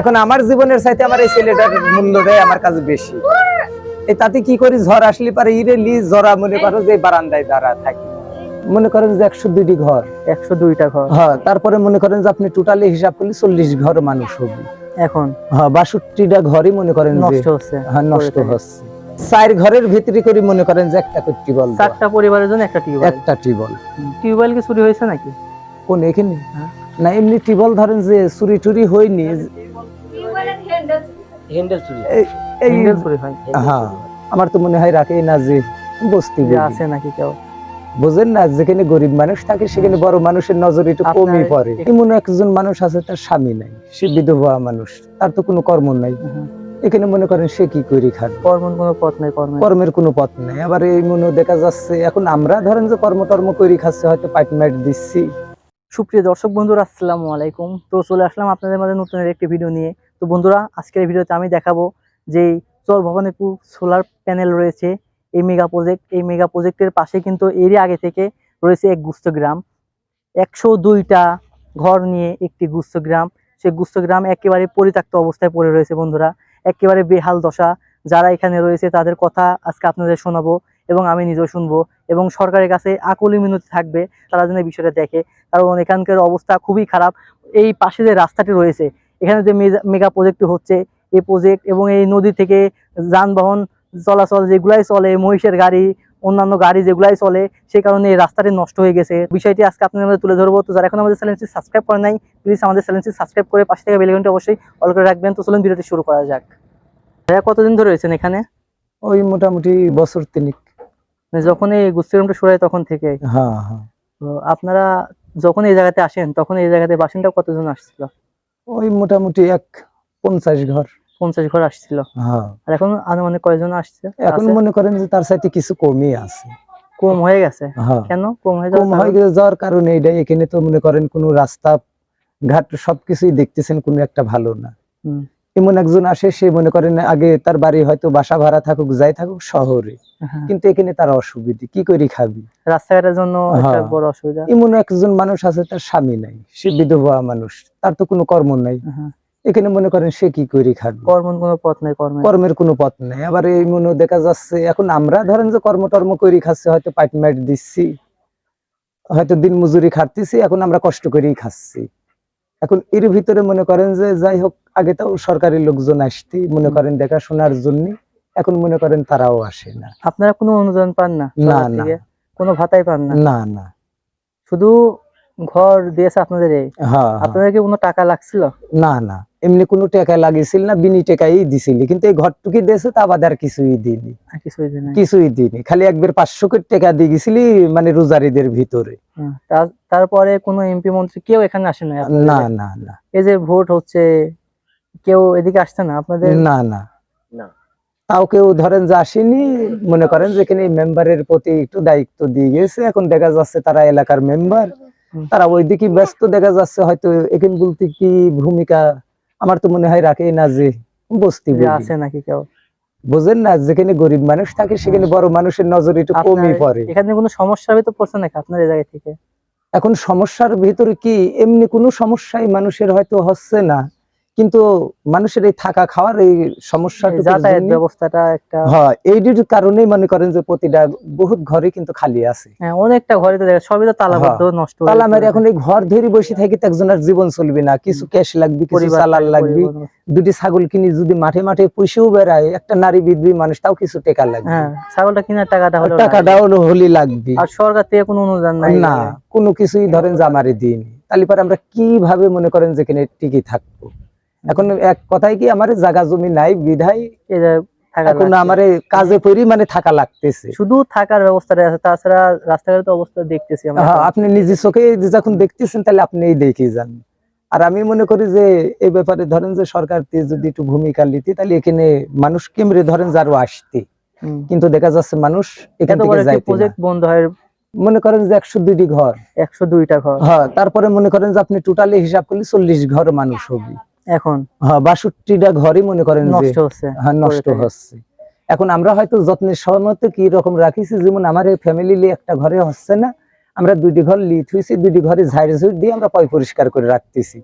এখন আমার জীবনের চাইতে আমার এই ছেলেটার মূল্যটাই আমার কাছে বেশি। এই তাতে কি করি? ঝড় আসলে পারে ইরে লি জরা মনে করো যে বারান্দায় দাঁড়া থাকি। মনে করেন যে একশো দুইটি ঘর একশো দুইটা ঘর। হ্যাঁ তারপরে মনে করেন যে আপনি টোটালি হিসাব করলে চল্লিশ ঘর মানুষ হবে। এখন? হ্যাঁ বাষট্টিটা ঘরই মনে করেন নষ্ট হচ্ছে। হ্যাঁ নষ্ট হচ্ছে। চার ঘরের ভিতরে করে মনে করেন যে একটা করে দেওয়া। চারটা পরিবারের জন্য একটা টিউবওয়েল। একটা টিবল টিউবওয়েল কি চুরি হয়েছে নাকি? কোন এখানে? হ্যাঁ। না এমনি টিবল ধরেন যে চুরি টুরি হয়নি এই- এই হ্যান্ডেল চুরি হয় হ্যাঁ আমার তো মনে হয় রাখে না যে বস্তি আছে নাকি কেউ। বুঝেন না যেখানে গরিব মানুষ থাকে সেখানে বড় মানুষের নজর একটু কমই পড়ে। এমন একজন মানুষ আছে তার স্বামী নাই সে বিধবা মানুষ তার তো কোনো কর্ম নাই। এখানে মনে করেন সে কি করে খান? কর্মের কোনো পথ নাই কর্মের কোনো পথ নেই। আবার এই মনে দেখা যাচ্ছে এখন আমরা ধরেন যে কর্ম টর্ম করে খাচ্ছে হয়তো পাইট মাইট দিচ্ছি। সুপ্রিয় দর্শক বন্ধুরা, আসসালামু আলাইকুম। তো চলে আসলাম আপনাদের মাঝে নতুন একটি ভিডিও নিয়ে। তো বন্ধুরা, আজকের ভিডিওতে আমি দেখাবো যে চর ভবানীপুর সোলার প্যানেল রয়েছে, এই মেগা প্রজেক্ট এই মেগা প্রজেক্টের পাশে কিন্তু এরই আগে থেকে রয়েছে এক গুস্ত গ্রাম। একশো দুইটা ঘর নিয়ে একটি গুস্ত গ্রাম। সেই গুস্ত গ্রাম একেবারে পরিত্যক্ত অবস্থায় পড়ে রয়েছে বন্ধুরা। একেবারে বেহাল দশা। যারা এখানে রয়েছে তাদের কথা আজকে আপনাদের শোনাবো। এবং আমি নিজেও শুনব। এবং সরকারের কাছে আকুলি মিনতি থাকবে, তারা যেন এই বিষয়টা দেখে। কারণ এখানকার অবস্থা খুবই খারাপ। এই পাশে যে রাস্তাটি রয়েছে, এখানে যে মেগা প্রজেক্টটি হচ্ছে, এই প্রজেক্ট এবং এই নদী থেকে যানবাহন চলাচল যেগুলাই চলে, মহিষের গাড়ি, অন্যান্য গাড়ি যেগুলাই চলে সেই কারণে এই রাস্তাটি নষ্ট হয়ে গেছে। বিষয়টি আজকে আপনাদের তুলে ধরবো। তো যারা এখন আমাদের চ্যানেলটি সাবস্ক্রাইব করে নাই প্লিজ আমাদের চ্যানেলটি সাবস্ক্রাইব করে পাশে থেকে বেলঘন্টা অবশ্যই অল করে রাখবেন। তো চলুন ভিডিওটি শুরু করা যাক। ভাইয়া, কতদিন ধরে রয়েছেন এখানে? ওই মোটামুটি বছর তিনিক। যখন এই গুস্তিগ্রামটা শুরু হয় তখন থেকে হ্যাঁ হ্যাঁ। তো আপনারা যখন এই জায়গাতে আসেন তখন এই জায়গাতে বাসিন্দা কতজন আসছিল? ওই মোটামুটি এক পঞ্চাশ ঘর। পঞ্চাশ ঘর আসছিল। হ্যাঁ। আর এখন আনুমানিক কয়জন আসছে? এখন মনে করেন যে তার সাথে কিছু কমই আছে। কম হয়ে গেছে? কেন? কম হয়ে কম হয়ে কারণ? যাওয়ার কারণে এটাই এখানে তো মনে করেন কোনো রাস্তা ঘাট সবকিছুই দেখতেছেন কোনো একটা ভালো না। হুম। এমন একজন আসে সে মনে করেন আগে তার বাড়ি হয়তো বাসা ভাড়া থাকুক যাই থাকুক শহরে। হ্যাঁ, কিন্তু এখানে তার অসুবিধে কি করে খাবি? রাস্তাঘাটের জন্য হ্যাঁ। বড় অসুবিধা। এমন একজন মানুষ আছে তার স্বামী নাই সে বিধবা মানুষ তার তো কোনো কর্ম নাই। হ্যাঁ, এখানে মনে করেন সে কি করে খাবে? কর্ম কোনো পথ নাই কর্মে কর্মের কোনো পথ নাই। আবার এই মনে দেখা যাচ্ছে এখন আমরা ধরেন যে কর্ম টর্ম করে খাচ্ছি হয়তো পাইট মাইট দিচ্ছি হয়তো দিন মজুরি খাটতেছি এখন আমরা কষ্ট করেই খাচ্ছি। এখন এর ভিতরে মনে করেন যে যাই হোক আগে তাও সরকারি লোকজন আসতে মনে করেন দেখাশোনার জন্য এখন মনে করেন তারাও আসে না। আপনারা কোনো অনুদান পান না? না, না। কোনো ভাতাই পান না? না না। শুধু ঘর দিয়েছে আপনাদের হ্যাঁ হ্যাঁ। আপনাদের কি কোনো টাকা লাগছিল? না না। এমনি কোনো টাকা লাগিয়েছিল না বিনি টাকাই দিছিল। কিন্তু এই ঘরটুকি দিয়েছে তা বাদে আর কিছুই দিনি কিছুই দিনি খালি একবার পাঁচশো কোটি টাকা দিয়ে গেছিলি মানে রোজারিদের ভিতরে। তারপরে কোনো এমপি মন্ত্রী কেউ এখানে আসে না না না না। এই যে ভোট হচ্ছে কেউ এদিকে আসছে না আপনাদের? না না। না। তাও কেউ ধরেন যে আসেনি মনে করেন যে এখানে মেম্বারের প্রতি একটু দায়িত্ব দিয়ে গেছে। এখন দেখা যাচ্ছে তারা এলাকার মেম্বার। তারা ওইদিকে ব্যস্ত দেখা যাচ্ছে হয়তো এখানে বলতে কি ভূমিকা আমার তো মনে হয় রাখে না যে বস্তি আছে নাকি কেউ। বুঝেন না যেখানে গরিব মানুষ থাকে সেখানে বড় মানুষের নজর একটু কমই পড়ে। এখানে কোনো সমস্যা তো পড়ছে নাকি আপনার এই জায়গা থেকে? এখন সমস্যার ভিতরে কি? এমনি কোনো সমস্যাই মানুষের হয়তো হচ্ছে না। কিন্তু মানুষের এই থাকা খাওয়ার এই সমস্যা যাতায়াত ব্যবস্থাটা একটা হ্যাঁ এইটির কারণেই মনে করেন যে প্রতিটা বহুত ঘরে কিন্তু খালি আছে। হ্যাঁ, অনেকটা ঘরে তো সবই তো তালাবদ্ধ নষ্ট তালা মারি এখন এই ঘর ধরে বসে থাকি তো একজনের জীবন চলবে না। কিছু ক্যাশ লাগবে কিছু থাকে, লাগবে দুটি ছাগল কিনে যদি মাঠে মাঠে পুষেও বেড়ায় একটা নারী বিধবী মানুষ তাও কিছু টাকা লাগবে। হ্যাঁ ছাগলটা কেনার টাকাটা হলো টাকাটাও হলি লাগবে। আর সরকার থেকে কোনো অনুদান নাই। না কোনো কিছুই ধরেন যে আমারে দিন তাহলে পরে আমরা কীভাবে মনে করেন যেখানে টিকে থাকব? এখন এক কথাই কি আমার জায়গা জমি নাই বিধায় এখন আমার কাজে পরি মানে থাকা লাগতেছে। শুধু থাকার ব্যবস্থাটা আছে তাছাড়া রাস্তাঘাটে তো অবস্থা দেখতেছি হ্যাঁ, আপনি নিজে চোখে যখন দেখতেছেন তাহলে আপনি দেখে যান। আর আমি মনে করি যে এই ব্যাপারে ধরেন যে সরকার যদি একটু ভূমিকা নিতে তাহলে এখানে মানুষ কেমরে ধরেন যারও আসতে। কিন্তু দেখা যাচ্ছে মানুষ এখান থেকে। প্রজেক্ট বন্ধ হয় মনে করেন যে একশো দুইটি ঘর। একশো দুইটা ঘর। হ্যাঁ তারপরে মনে করেন যে আপনি টোটালি হিসাব করলে চল্লিশ ঘর মানুষ হবে। এখন। হ্যাঁ বাষট্টিটা ঘরই মনে করেন নষ্ট হচ্ছে। হ্যাঁ নষ্ট হচ্ছে। এখন আমরা হয়তো যত্নের সহমত কি রকম রাখিছি? যেমন আমার এই ফ্যামিলি একটা ঘরে হচ্ছে না আমরা দুইটি ঘর লিট হয়েছি দুইটি ঘরে ঝাড় ঝুড় দিয়ে আমরা পয় পরিষ্কার করে রাখতেছি।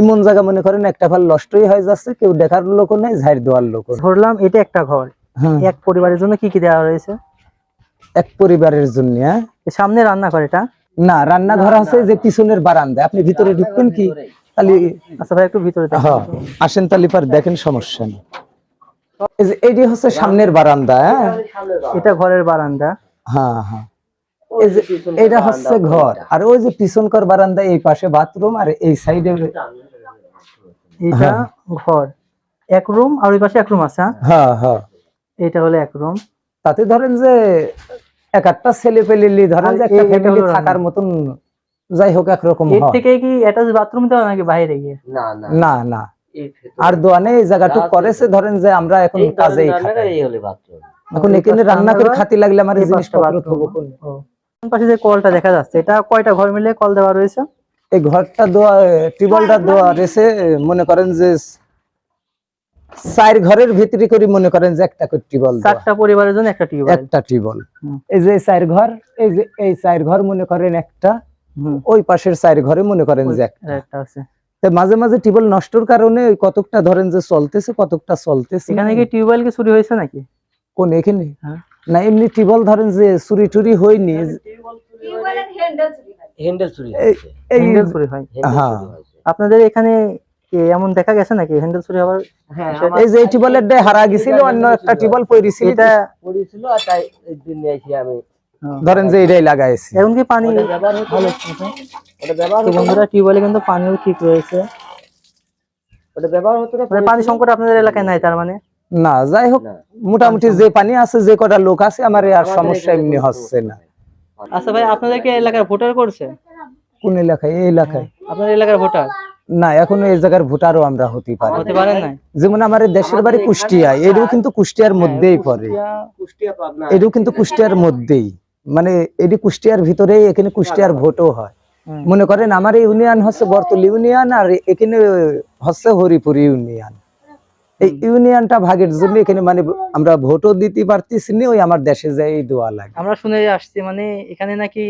এমন জায়গা মনে করেন একটা ফাল নষ্টই হয়ে যাচ্ছে কেউ দেখার লোকও নাই ঝাড় দেওয়ার লোক ধরলাম এটা একটা ঘর। হ্যাঁ, এক পরিবারের জন্য কি কি দেওয়া রয়েছে? এক পরিবারের জন্য হ্যাঁ। সামনে রান্না করে এটা? না রান্নাঘর আছে যে পিছনের বারান্দা আপনি ভিতরে ঢুকবেন কি? তাহলে আচ্ছা ভাই একটু ভিতরে হ্যাঁ আসেন তাহলে পার দেখেন সমস্যা নেই। এটি হচ্ছে সামনের বারান্দা হ্যাঁ? এটা ঘরের বারান্দা। হ্যাঁ হ্যাঁ। এটা হচ্ছে ঘর। আর ওই যে পিছনকর বারান্দা এই পাশে বাথরুম আর এই সাইডে এটা ঘর। এক রুম আর ওই পাশে এক রুম আছে হ্যাঁ? হ্যাঁ হ্যাঁ। এটা হলো এক রুম। তাতে ধরেন যে এক একটা ছেলে পেলে ধরেন যে একটা ফ্যামিলি থাকার মতন যাই হোক একরকম এর থেকে কি অ্যাটাচ বাথরুম দেওয়া নাকি বাইরে গিয়ে? না না। না না। আর দোয়ানে এই জায়গাটুক করেছে ধরেন যে আমরা এখন bathroom। এখন এখানে রান্না করে খাতি লাগলে আমার এই এই জিনিসপত্র থবো কোন? পাশে যে কলটা দেখা যাচ্ছে এটা কয়টা ঘর মিলে কল দেওয়া রয়েছে? এই ঘরটা দোয়া টিউবওয়েলটা দোয়া রেছে মনে করেন যে চার ঘরের ভিতরে করে মনে করেন যে একটা করে টিউবওয়েল চারটা পরিবারের জন্য একটা টিউবওয়েল। একটা টিউবওয়েল। এই যে চার ঘর এই যে এই চার ঘর মনে করেন একটা ওই পাশের চার ঘরে মনে করেন যে একটা। আছে। মাঝে মাঝে টিউবওয়েল নষ্টর কারণে ওই কতকটা ধরেন যে চলতেছে কতকটা চলতেছে। এখানে কি টিউবওয়েল কি চুরি হয়েছে নাকি? কোন এখানে? হ্যাঁ। না এমনি টিউবওয়েল ধরেন যে চুরি টুরি হয়নি। হ্যান্ডেল চুরি হ্যান্ডেল চুরি হয়। হ্যাঁ। আপনাদের এখানে এমন দেখা গেছে নাকি? হ্যান্ডেল চুরি হওয়ার হ্যাঁ, এই যে টিউবওয়েলের হারা গেছিল অন্য একটা টিউবওয়েল পড়েছিল এটা পড়েছিল, আর তাই আমি। ধরেন যে এটাই লাগাইছি। এখন কি পানি ব্যবহার বন্ধুরা টিউবওয়েলে কিন্তু পানিও ঠিক রয়েছে। মানে পানি সংকট আপনাদের এলাকায় নাই তার মানে? না যাই হোক মোটামুটি যে পানি আছে যে কটা লোক আছে আমার আর সমস্যা এমনি হচ্ছে না। আচ্ছা ভাই আপনাদের কি এলাকার ভোটার করছে? কোন এলাকায়? এই এলাকায়। আপনার এলাকার ভোটার? না এখন এই জায়গার ভোটারও আমরা হতে পারি হতে পারেন না যেমন আমার দেশের বাড়ি কুষ্টিয়া এটাও কিন্তু কুষ্টিয়ার মধ্যেই পড়ে। কুষ্টিয়া, পাবনা, এটাও কিন্তু কুষ্টিয়ার মধ্যেই। মানে এটি কুষ্টিয়ার ভিতরেই এখানে কুষ্টিয়ার ভোটও হয়। মনে করেন আমার এই ইউনিয়ন হচ্ছে বর্তল ইউনিয়ন আর এখানে হচ্ছে হরিপুর ইউনিয়ন। এই ইউনিয়নটা ভাগের জন্য এখানে মানে আমরা ভোটও দিতে পারতেছি না ওই আমার দেশে যাই দোয়া লাগে। আমরা শুনে আসছি মানে এখানে নাকি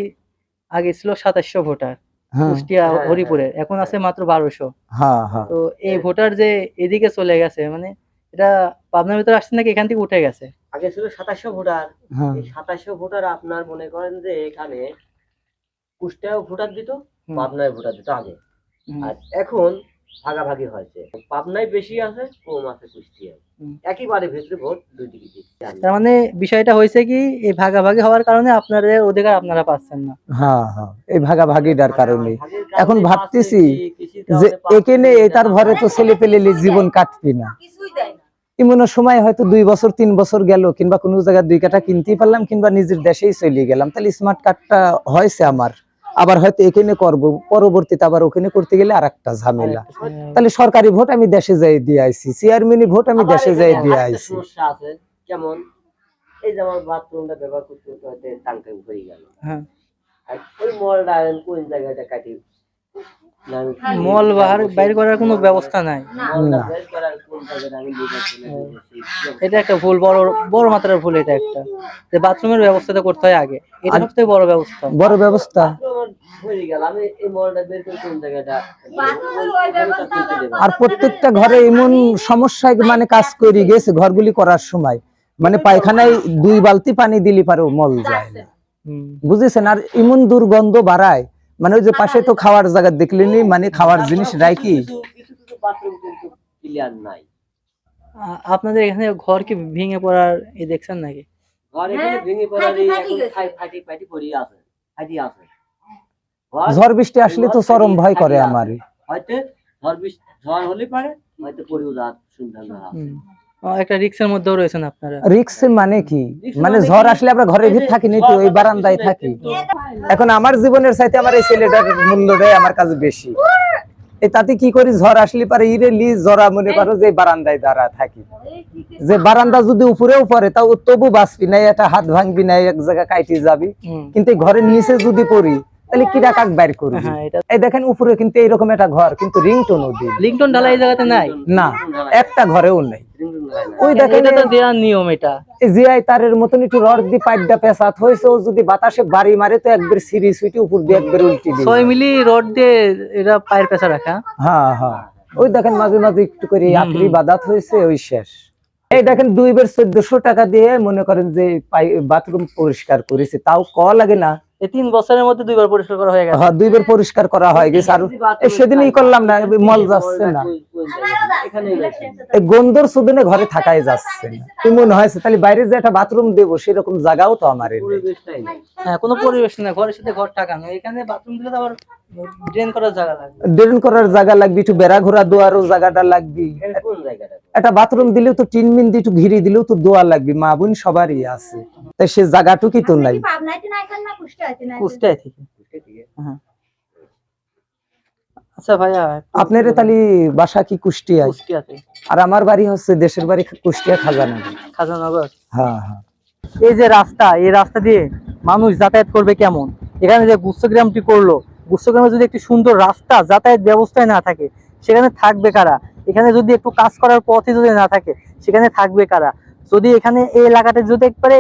আগে ছিল সাতাশশো ভোটার হ্যাঁ। কুষ্টিয়া হ্যাঁ, হরিপুরের এখন আছে মাত্র বারোশো। হ্যাঁ হ্যাঁ। তো এই ভোটার যে এদিকে চলে গেছে মানে এটা পাবনার ভিতরে আসছে নাকি? এখান থেকে উঠে গেছে। আগে ছিল সাতাশশো ভোটার। হ্যাঁ। সাতাশশো ভোটার আপনার মনে করেন যে এখানে কুষ্টিয়াও ভোটার দিত পাবনায় ভোটার দিত আগে। আর এখন ভাগাভাগি হয়েছে। পাবনায় বেশি আছে কম আছে কুষ্টিয়ায়। একেবারে ভিতরে ভোট দুই দিকে তার মানে বিষয়টা হয়েছে কি এই ভাগাভাগি হওয়ার কারণে আপনাদের অধিকার আপনারা পাচ্ছেন না। হ্যাঁ হ্যাঁ। এই ভাগাভাগিটার কারণে। এখন ভাবতেছি যে এখানে এটার ভরে তো ছেলে পেলে জীবন কাটবি না। এমন সময় হয়তো দুই বছর তিন বছর গেল কিংবা কোনো জায়গায় দুই কাটা কিনতেই পারলাম কিংবা নিজের দেশেই চলে গেলাম। তাহলে স্মার্ট কার্ডটা হয়েছে আমার। আবার হয়তো এখানে করব পরবর্তীতে আবার ওখানে করতে গেলে আর একটা ঝামেলা। তাহলে সরকারি ভোট আমি দেশে যাই দিয়ে আইছি চেয়ারম্যানি ভোট আমি দেশে যাই দিয়ে আইছি। সমস্যা এই যে আমার বাথরুমটা ব্যবহার করতে টাঙ্কে গেল। হ্যাঁ। আর ওই মলটা কোন জায়গাটা কাটি মল বাহার বাইর করার কোনো ব্যবস্থা নাই। না। যাচ্ছি। এটা একটা ভুল বড় বড় মাত্রার ভুল এটা একটা। যে বাথরুমের ব্যবস্থাটা করতে হয় আগে। এটা সবথেকে বড় ব্যবস্থা। বড় ব্যবস্থা। বাথরুম আমার ভরে গেল আমি এই মলটা বের করে কোন জায়গাটা? আর প্রত্যেকটা ঘরে এমন সমস্যায় মানে কাজ করে গেছে ঘরগুলি করার সময়। মানে পায়খানায় দুই বালতি পানি দিলি পারেও মল যায় না। বুঝেছেন? আর এমন দুর্গন্ধ বাড়ায় মানে ওই যে পাশে তো খাওয়ার জায়গা দেখলেনি মানে খাওয়ার জিনিস কিন্তু ক্লিয়ার নাই। আপনাদের এখানে ঘর কি ভেঙে পড়ার এ দেখছেন নাকি? ঘর এখানে ভেঙে পড়ারই এখন ফাই- ফাটি ফাটি পড়ি আছে ফাটি আছে। ঝড় বৃষ্টি আসলে তো চরম ভয় করে আমার হয়তো ঝড় বৃষ্টি ঝড় হলে পারে হয়তো পড়েও যাওয়ার সুন্দর একটা রিক্সের মধ্যেও রয়েছেন আপনারা? রিক্স মানে কি? মানে মানে ঝড় আসলে আমরা ঘরের ভিতর থাকি না তো ওই বারান্দায় থাকি? এখন আমার জীবনের চাইতে আমার এই ছেলেটার মূল্যটাই আমার কাছে বেশি। তাতে কি করি? ঝড় আসলে পারে ইরে লি জরা মনে করো যে বারান্দায় দাঁড়া থাকি। যে বারান্দা যদি উপরেও পড়ে তাও তবু বাঁচবি নাই একটা হাত ভাঙবি নাই এক জায়গায় কাইটি যাবি। কিন্তু ঘরের নিচে যদি পড়ি তাহলে কিরা কাক বাইর করবি? হ্যাঁ এই দেখেন উপরে কিন্তু এইরকম একটা ঘর কিন্তু রিংটোনও দিন। লিংটন ঢালা এই জায়গাতে নাই? না একটা ঘরেও নেই। ওই দেখেন এটা তো দেওয়ার নিয়ম এটা। জিআই তারের মতন একটু রড দি পাইডা পেঁচাত হয়েছে ও যদি বাতাসে বাড়ি মারে তো একবার সিরিজ হইতে উপর দিয়ে একবার উল্টি দিয়ে ছয় মিলি রড দিয়ে এটা পায়ের পেছা রাখা। হ্যাঁ হ্যাঁ। ওই দেখেন মাঝে মাঝে একটু করে বাদাত হয়েছে ওই শেষ। এই দেখেন দুই বার চোদ্দশো টাকা দিয়ে মনে করেন যে বাথরুম পরিষ্কার করেছে তাও ক লাগে না। এই তিন বছরের মধ্যে দুইবার পরিষ্কার করা হয়ে গেছে। হ্যাঁ দুইবার পরিষ্কার করা হয় গেছে। আর সেদিনই করলাম না মল যাচ্ছে না। এই গন্ধর সুদিনে ঘরে থাকাই যাচ্ছে না। মনে হয়েছে তাহলে বাইরে যে একটা বাথরুম দেবো সেরকম জায়গাও তো আমার হ্যাঁ কোনো পরিবেশ না ঘরের সাথে ঘর টাকানো এখানে বাথরুম দিলে আবার ড্রেন করার জায়গা লাগবে। ড্রেন করার জায়গা লাগবে একটু বেড়া ঘোরা দোয়ারও জায়গাটা লাগবে। কোন জায়গাটা একটা বাথরুম দিলেও তো টিন মিন দিয়ে একটু ঘিরে দিলেও তো দোয়া লাগবে মা বোন সবারই আছে। তাই সে জায়গাটুকি তো নাই। কুষ্টায় থেকে আচ্ছা ভাইয়া আপনার তাহলে বাসা কি কুষ্টিয়ায়? আর আমার বাড়ি হচ্ছে দেশের বাড়ি কুষ্টিয়া খাজানগর হ্যাঁ হ্যাঁ। এই যে রাস্তা এই রাস্তা দিয়ে মানুষ যাতায়াত করবে কেমন? এখানে যে গুচ্ছগ্রামটি করল গুচ্ছগ্রামে যদি একটি সুন্দর রাস্তা যাতায়াত ব্যবস্থায় না থাকে সেখানে থাকবে কারা? এখানে যদি একটু কাজ করার পথে যদি না থাকে, সেখানে থাকবে কারা? যদি এখানে এই এলাকাটা যদি একবারে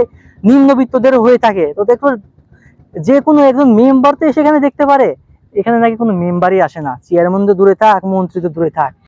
নিম্নবিত্তদের হয়ে থাকে, তো দেখো যে কোনো একজন মেম্বার তো সেখানে দেখতে পারে। এখানে নাকি কোনো মেম্বারই আসে না। চেয়ারম্যান তো দূরে থাক, মন্ত্রী তো দূরে থাক।